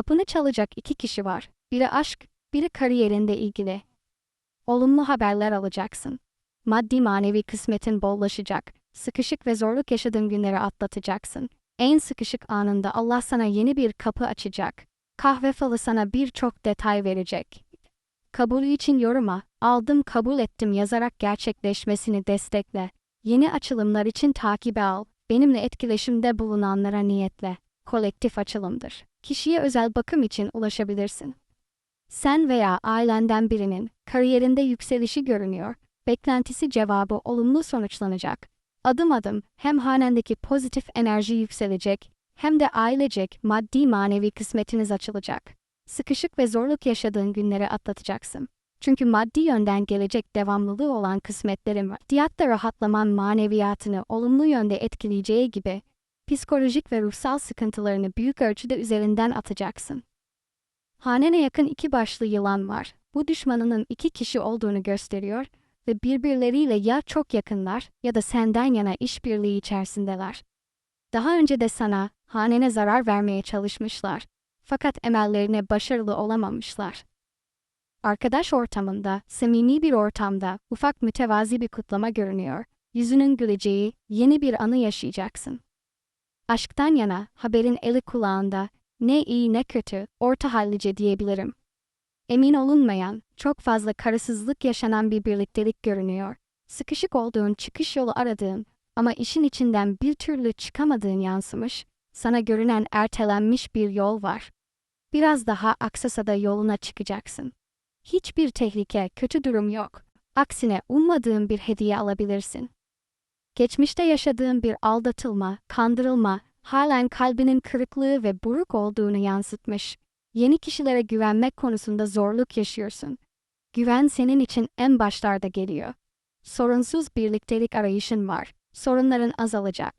Kapını çalacak iki kişi var. Biri aşk, biri kariyerinde ilgili. Olumlu haberler alacaksın. Maddi manevi kısmetin bollaşacak. Sıkışık ve zorluk yaşadığın günleri atlatacaksın. En sıkışık anında Allah sana yeni bir kapı açacak. Kahve falı sana birçok detay verecek. Kabulü için yoruma, aldım kabul ettim yazarak gerçekleşmesini destekle. Yeni açılımlar için takibe al. Benimle etkileşimde bulunanlara niyetle. Kolektif açılımdır. Kişiye özel bakım için ulaşabilirsin. Sen veya ailenden birinin kariyerinde yükselişi görünüyor, beklentisi cevabı olumlu sonuçlanacak. Adım adım hem hanendeki pozitif enerji yükselecek hem de ailecek maddi manevi kısmetiniz açılacak. Sıkışık ve zorluk yaşadığın günleri atlatacaksın. Çünkü maddi yönden gelecek devamlılığı olan kısmetlerin maddiyatta rahatlaman maneviyatını olumlu yönde etkileyeceği gibi psikolojik ve ruhsal sıkıntılarını büyük ölçüde üzerinden atacaksın. Hanene yakın iki başlı yılan var. Bu düşmanının iki kişi olduğunu gösteriyor ve birbirleriyle ya çok yakınlar ya da senden yana işbirliği içerisindeler. Daha önce de sana, hanene zarar vermeye çalışmışlar. Fakat emellerine başarılı olamamışlar. Arkadaş ortamında, samimi bir ortamda ufak mütevazi bir kutlama görünüyor. Yüzünün güleceği yeni bir anı yaşayacaksın. Aşktan yana haberin eli kulağında, ne iyi ne kötü, orta hallice diyebilirim. Emin olunmayan, çok fazla karısızlık yaşanan bir birliktelik görünüyor. Sıkışık olduğun çıkış yolu aradığın ama işin içinden bir türlü çıkamadığın yansımış, sana görünen ertelenmiş bir yol var. Biraz daha aksasa da yoluna çıkacaksın. Hiçbir tehlike, kötü durum yok. Aksine ummadığın bir hediye alabilirsin. Geçmişte yaşadığın bir aldatılma, kandırılma, halen kalbinin kırıklığı ve buruk olduğunu yansıtmış. Yeni kişilere güvenmek konusunda zorluk yaşıyorsun. Güven senin için en başlarda geliyor. Sorunsuz birliktelik arayışın var. Sorunların azalacak.